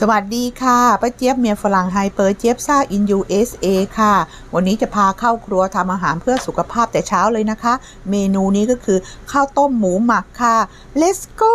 สวัสดีค่ะป้าเจี๊ยบเมียฝรั่งไฮเปอร์เจี๊ยบซ่าอินยูเอสเอค่ะ วันนี้จะพาเข้าครัวทำอาหารเพื่อสุขภาพแต่เช้าเลยนะคะ เมนูนี้ก็คือข้าวต้มหมูหมักค่ะ let's go